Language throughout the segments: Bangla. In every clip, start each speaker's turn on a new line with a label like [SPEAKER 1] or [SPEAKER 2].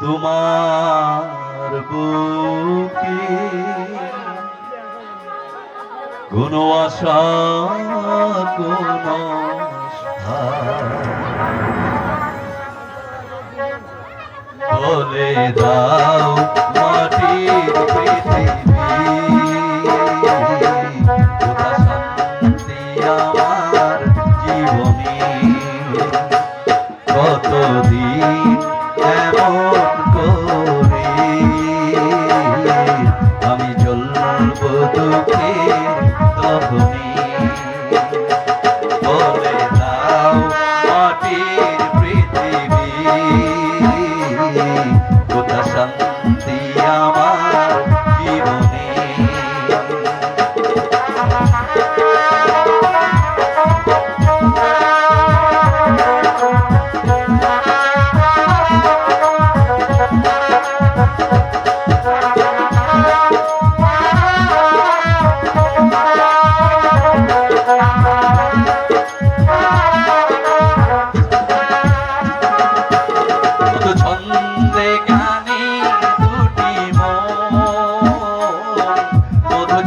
[SPEAKER 1] তোমার বুকে কোনো আশা কোনো বলে দাও মাটির পৃথিবী। শান্তি আমার জীবনে কতদিন এমন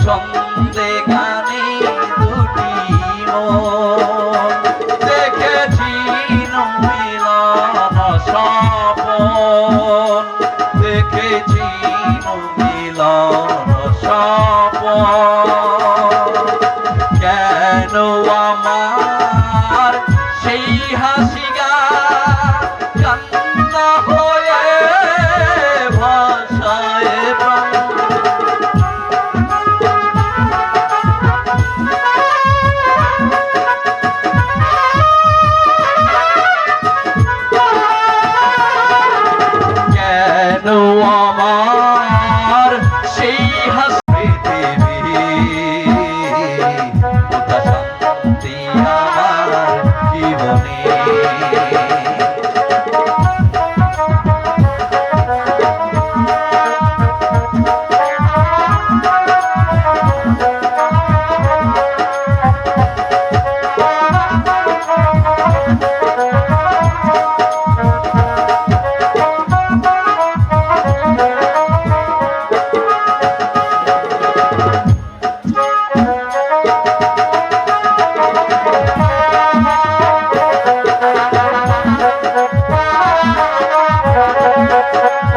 [SPEAKER 1] ছন্দে গানে দুটি মন। দেখেছি মিলন সপন দেখেছি আমার সেই হাস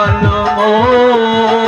[SPEAKER 1] জনম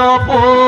[SPEAKER 1] পর